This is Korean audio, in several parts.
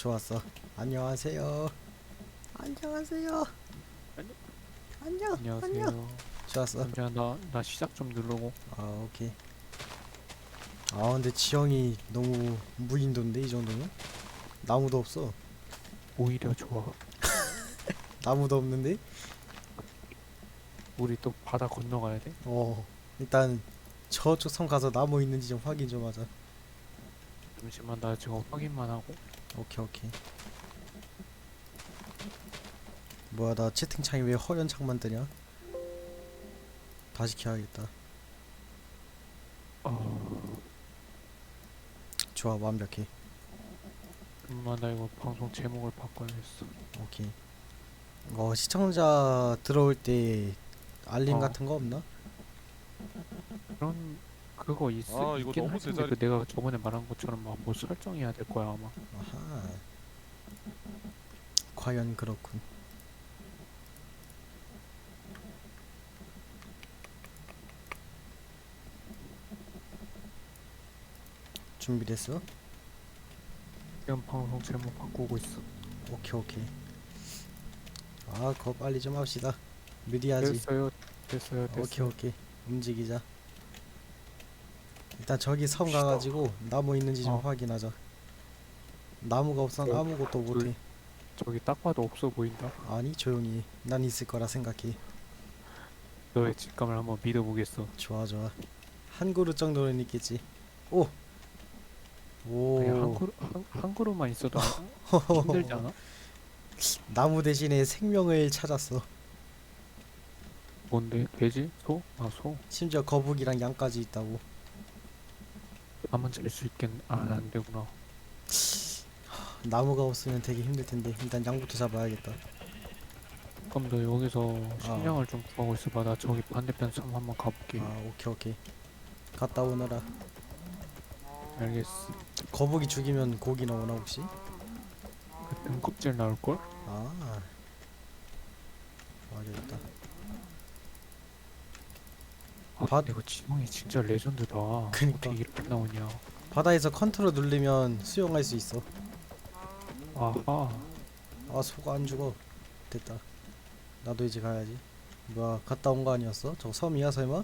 좋았어. 안녕하세요. 안녕하세요. 안녕. 안녕. 안녕. 안녕하세요. 좋았어. 잠시만 나, 나 시작 좀 누르고 아 오케이. 아 근데 지형이 너무 무인도인데 이 정도면 나무도 없어. 오히려 좋아. 나무도 없는데. 우리 또 바다 건너가야 돼? 어 일단 저쪽 섬 가서 나무 있는지 좀 확인 좀 하자. 잠시만 나 지금 확인만 하고 오케이 오케이. 뭐야 나 채팅창이 왜 허연 창만 뜨냐? 다시 켜야겠다. 어... 좋아 완벽해. 잠깐만 나 이거 방송 제목을 바꿔야겠어. 오케이. 어 시청자 들어올 때 알림 어. 같은 거 없나? 그런 그거 있, 아, 이거 있긴 너무 하는데 제자리- 그 내가 저번에 말한 것처럼 막 뭐 설정해야 될 거야 아마. 아하. 과연 그렇군. 준비됐어? 지금 방송 제목 바꾸고 있어. 오케이 오케이. 아, 그거 빨리 좀 합시다. 느리하지. 됐어요. 됐어요. 됐어요. 오케이 오케이. 움직이자. 일단 저기 섬 가가지고 나무 있는지 좀 어. 확인하자. 나무가 없어 어, 아무것도 둘. 못해. 저기 딱 봐도 없어 보인다. 아니 조용히. 해. 난 있을 거라 생각해. 너의 직감을 한번 믿어보겠어. 좋아 좋아. 한 그릇 정도는 있겠지. 오. 오. 아니, 한 그루 한, 한 그루만 있어도 힘들지 않아? 나무 대신에 생명을 찾았어. 뭔데? 돼지? 소? 아 소. 심지어 거북이랑 양까지 있다고. 잠은 잘 수 있겠. 아안 되구나. 나무가 없으면 되게 힘들 텐데 일단 양부터 잡아야겠다. 그럼 너 여기서 식량을 좀 구하고 있어봐. 나 저기 반대편 섬 한번 가볼게. 아 오케이 오케이. 갔다 오너라. 알겠어. 거북이 죽이면 고기 나오나 혹시? 그 등껍질 나올 걸? 아. 알겠다. 아, 바- 근데 이거 지형이 진짜 레전드다. 그니까. 어떻게 이렇게 나오냐. 바다에서 컨트롤 누르면 수영할 수 있어. 아하. 아 소가 안 죽어. 됐다. 나도 이제 가야지. 뭐야 갔다 온 거 아니었어? 저 섬이야 설마?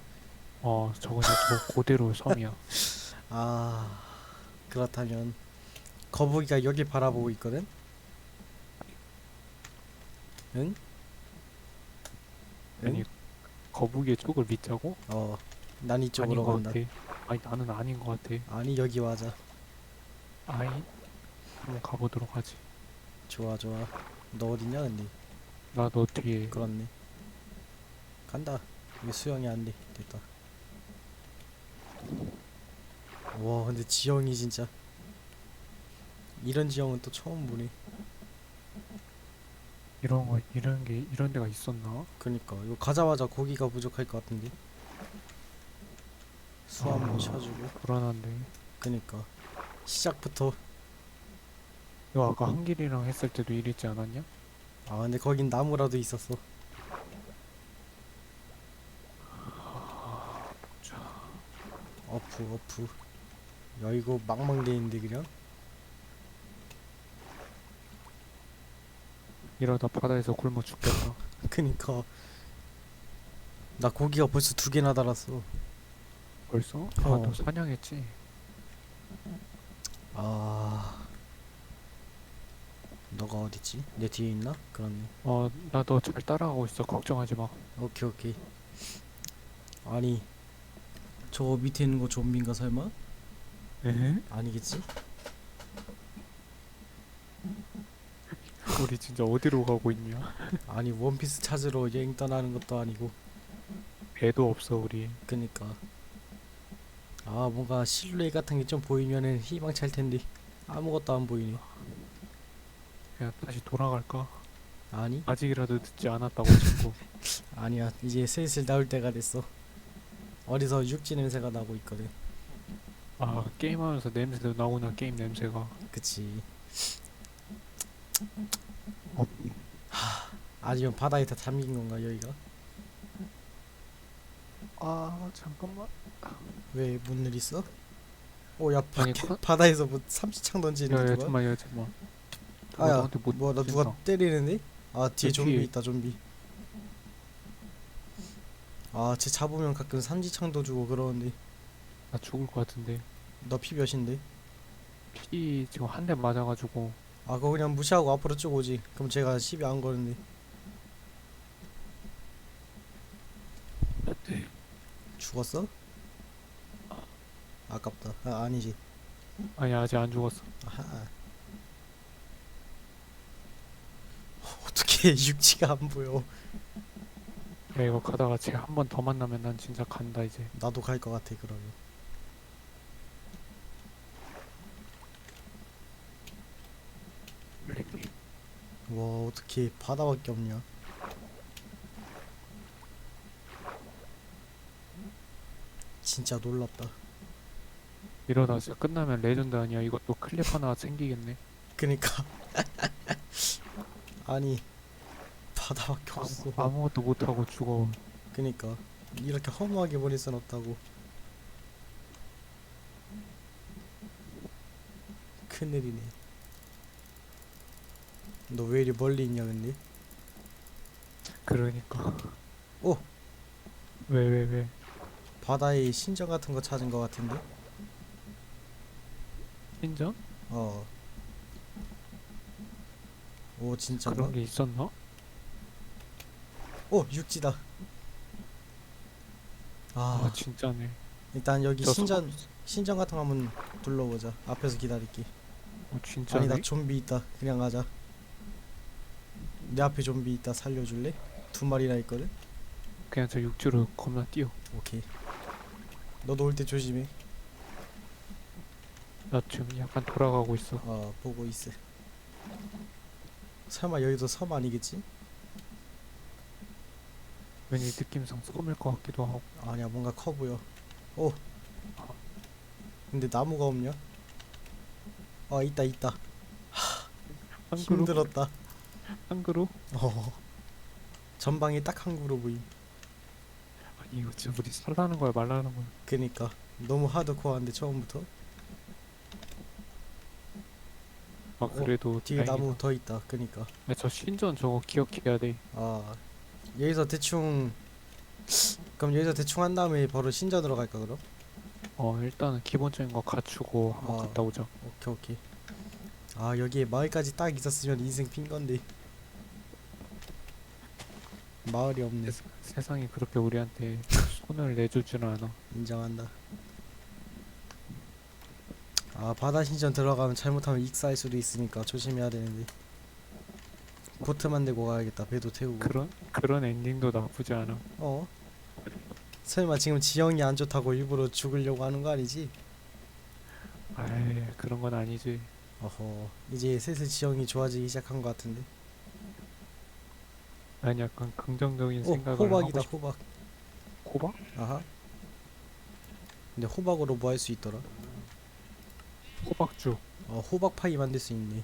어 저거 저 그대로 섬이야. 아 그렇다면 거북이가 여길 바라보고 있거든. 응? 아니 거북이의 쪽을 믿자고? 어, 난 아닌 이쪽으로 것 간다. 같아. 아니 나는 아닌 것 같아. 아니 여기 와자. 아이 한번 가보도록 하지. 좋아 좋아. 너 어디냐 근데? 나너 뒤에 그렇네. 간다. 이게 수영이 안 돼. 됐다. 와 근데 지형이 진짜 이런 지형은 또 처음 보네. 이런 거 이런 게 이런 데가 있었나? 그니까 이거 가자마자 고기가 부족할 것 같은데. 수 한번 아. 쳐주고. 불안한데. 그니까 시작부터 너 아까 한길이랑 했을 때도 이랬지 않았냐? 아 근데 거긴 나무라도 있었어. 어프 어프. 야 이거 망망대인데 그냥. 이러다 바다에서 굶어 죽겠다. 그니까 나 고기가 벌써 두 개나 달았어. 벌써? 어. 아, 너 사냥했지? 아 너가 어딨지? 내 뒤에 있나? 그렇네. 어, 나 너 잘 따라가고 있어. 걱정하지 마. 오케이 오케이. 아니 저 밑에 있는 거 좀비인가 설마? 에? 아니겠지? 우리 진짜 어디로 가고 있냐? 아니 원피스 찾으러 여행 떠나는 것도 아니고. 배도 없어, 우리. 그니까 아 뭔가 실루엣 같은 게 좀 보이면은 희망 찰 텐데 아무것도 안 보이네. 그냥 다시 돌아갈까? 아니 아직이라도 늦지 않았다고, 친구. 아니야 이제 슬슬 나올 때가 됐어. 어디서 육지 냄새가 나고 있거든. 아, 게임하면서 냄새도 나구나, 게임 냄새가. 그치. 어. 아니면 바다에 다 잠긴 건가 여기가? 아, 잠깐만. 왜뭔일 있어? 오야 아니, 바다에서 뭐 삼시창 던지는 야, 게 야, 누가? 잠깐만, 야, 잠깐만. 누가 아야 나한테 못 뭐야 나. 누가 때리는데? 아 뒤에 내 좀비. 있다 좀비 아쟤 잡으면 가끔 삼지창도 주고 그러는데 나 죽을 것 같은데 너 피 몇인데? 피 지금 한 대 맞아가지고 아 그거 그냥 무시하고 앞으로 쭉 오지 그럼 제가 10이 안 거는데 죽었어? 아깝다 아 아니지 아니 아직 안 죽었어 아하 어떻게 육지가 안 보여. 야 이거 가다가 쟤 한 번 더 만나면 난 진짜 간다 이제. 나도 갈 것 같아 그러면. 와 어떻게 바다밖에 없냐? 진짜 놀랍다. 이러다 진짜 끝나면 레전드 아니야. 이것도 클립 하나 생기겠네. 그니까. 아니 바다밖에 없어. 아무것도 못하고 죽어. 그니까. 이렇게 허무하게 보낼 순 없다고. 큰일이네. 너 왜 이리 멀리 있냐 근데? 그러니까. 오! 왜왜 왜, 바다에 신전 같은 거 찾은 거 같은데? 신전? 어. 오 진짜 그런 게 있었나? 오 육지다. 아, 아 진짜네. 일단 여기 저 신전 소- 신전 같은 거 한번 둘러보자. 앞에서 기다릴게. 어, 진짜네? 아니다 좀비 있다. 그냥 가자. 내 앞에 좀비 있다. 살려줄래? 두 마리나 있거든? 그냥 저 육지로 겁나 뛰어. 오케이. 너도 올 때 조심해. 나 지금 약간 돌아가고 있어. 어 보고 있어. 설마 여기도 섬 아니겠지? 왠지 느낌상 섬일 것 같기도 하고. 아니야 뭔가 커 보여. 오. 근데 나무가 없냐? 아 있다 있다. 한 그루? 힘들었다. 한 그루? 어. 전방에 딱 한 그루 보임 아니 이거 진짜 우리 살라는 거야 말라는 거야. 그니까. 너무 하드코어한데 처음부터? 아 그래도 어, 뒤에 다행이다. 나무 더 있다. 그니까. 야, 저 신전 저거 기억해야 돼. 아 여기서 대충 그럼 여기서 대충 한 다음에 바로 신전으로 갈까 그럼? 어 일단은 기본적인 거 갖추고 한번 어. 갔다 오자 오케이 오케이. 아 여기에 마을까지 딱 있었으면 인생 핀 건데. 마을이 없네. 세- 세상이 그렇게 우리한테 손을 내주지는 않아. 인정한다. 아 바다 신전 들어가면 잘못하면 익사할 수도 있으니까 조심해야 되는데 보트 만 들고 가야겠다. 배도 태우고. 그런 그런 엔딩도 나쁘지 않아. 어? 설마 지금 지형이 안 좋다고 일부러 죽으려고 하는 거 아니지? 아이 그런 건 아니지. 어허 이제 슬슬 지형이 좋아지기 시작한 것 같은데. 난 약간 긍정적인 오 생각을 호박이다 하고 싶... 호박. 호박? 아하. 근데 호박으로 뭐 할 수 있더라? 호박죽. 어 호박 파이 만들 수 있네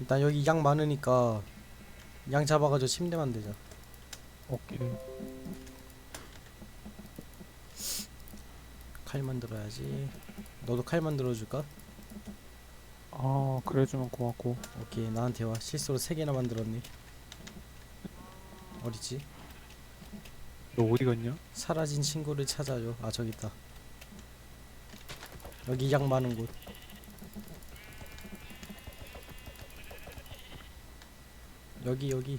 일단 여기 양 많으니까 양 잡아가지고 침대 만들자. 오케이. 칼 만들어야지. 너도 칼 만들어줄까? 아 그래주면 고맙고. 오케이 나한테 와. 실수로 세 개나 만들었네. 어디지? 너 어디 갔냐? 사라진 친구를 찾아줘. 아 저기 있다. 여기 양 많은 곳 여기 여기.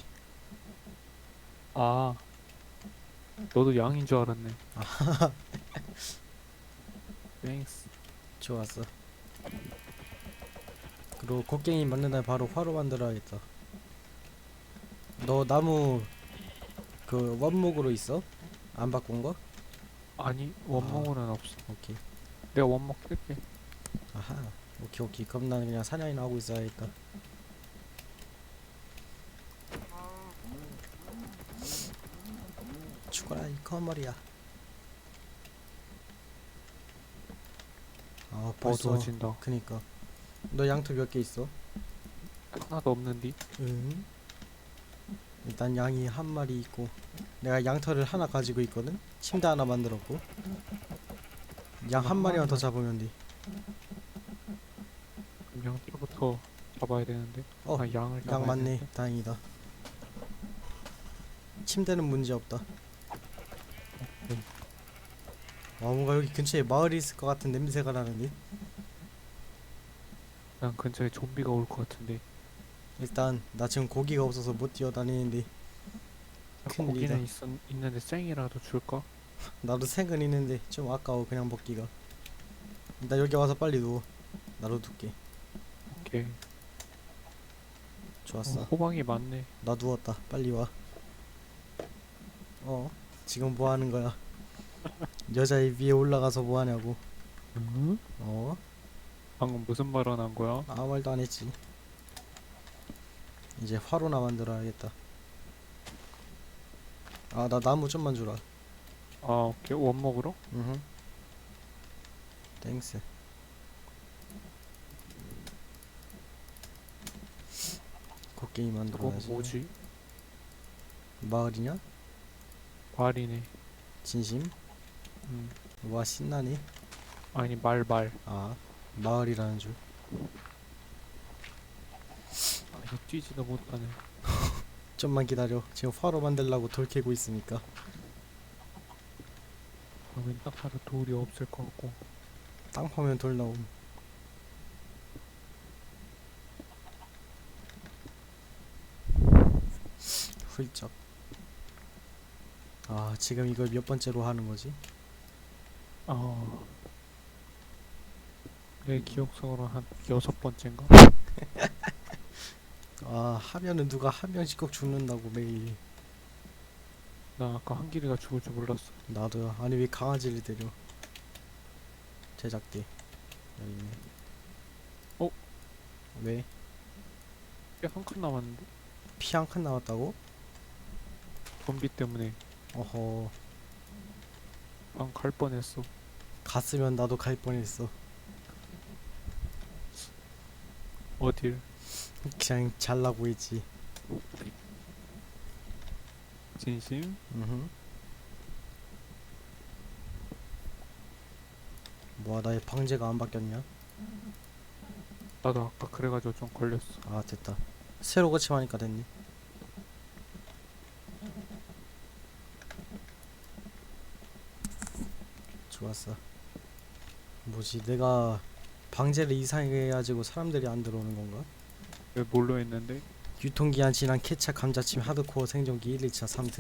아 너도 양인 줄 알았네. 땡스 좋았어. 그리고 곡괭이 만든 다음에 바로 화로 만들어야겠다. 너 나무 그 원목으로 있어? 안 바꾼 거? 아니 원목은 없어. 오케이. 내가 원목 뜰게. 아하 오케이 오케이. 그럼 나는 그냥 사냥이나 하고 있어야겠다 거머리야 아 벌써 어두워진다 그니까 너 양털 몇 개 있어? 하나도 없는디? 응 일단 양이 한 마리 있고 내가 양털을 하나 가지고 있거든 침대 하나 만들었고 양 한 마리만 더 잡으면 돼 양털부터 잡아야 되는데. 어, 아 양을 잡아야 양 맞네. 되는데. 다행이다. 침대는 문제 없다. 네. 와 뭔가 여기 근처에 마을이 있을 것 같은 냄새가 나는데 난 근처에 좀비가 올 것 같은데. 일단 나 지금 고기가 없어서 못 뛰어다니는데 야, 큰일이다. 고기는 있, 있는데 생이라도 줄까? 나도 생은 있는데 좀 아까워 그냥 먹기가 나 여기 와서 빨리 누워 나도 눕게 오케이. 어, 좋았어 호박이 많네. 나 누웠다 빨리 와 어? 지금 뭐 하는 거야 여자애 위에 올라가서 뭐 하냐고 응? 어? 방금 무슨 발언 한 거야? 아무 말도 안 했지 이제 화로나 만들어야겠다 아 나 나무 좀만 주라 아 오케이 원 먹으러? 응 땡스 곡괭이 만들어야지 뭐지? 마을이냐? 발이네. 진심? 음. 와 신나네 아니 말 말. 아 마을이라는 줄 아, 이거 뛰지도 못하네. 좀만 기다려 지금 화로 만들려고 돌 캐고 있으니까 여긴 딱 봐도 돌이 없을 것 같고. 땅 파면 돌 나옴 훌쩍 아 지금 이걸 몇 번째로 하는 거지? 아. 내 기억상으로 한 여섯 번째인가? 아 하면은 누가 한 명씩 꼭 죽는다고 매일 나 아까 한길이가 죽을 줄 몰랐어. 나도야 아니 왜 강아지를 때려 제작대 여기 있네 어? 왜? 꽤 한 칸 남았는데? 피 한 칸 남았다고? 좀비 때문에 어허 방갈 뻔했어. 갔으면 나도 갈 뻔했어 어딜? 그냥 잘라고 했지 진심? 음흠. 뭐야 나의 방제가 안 바뀌었냐? 나도 아까 그래가지고 좀 걸렸어. 아 됐다 새로 고침하니까 됐네 좋았어 뭐지 내가 방제를 이상하게 해가지고 사람들이 안 들어오는 건가? 왜 뭘로 했는데? 유통기한 지난 케찹 감자칩 하드코어 생존기 1, 2차 3등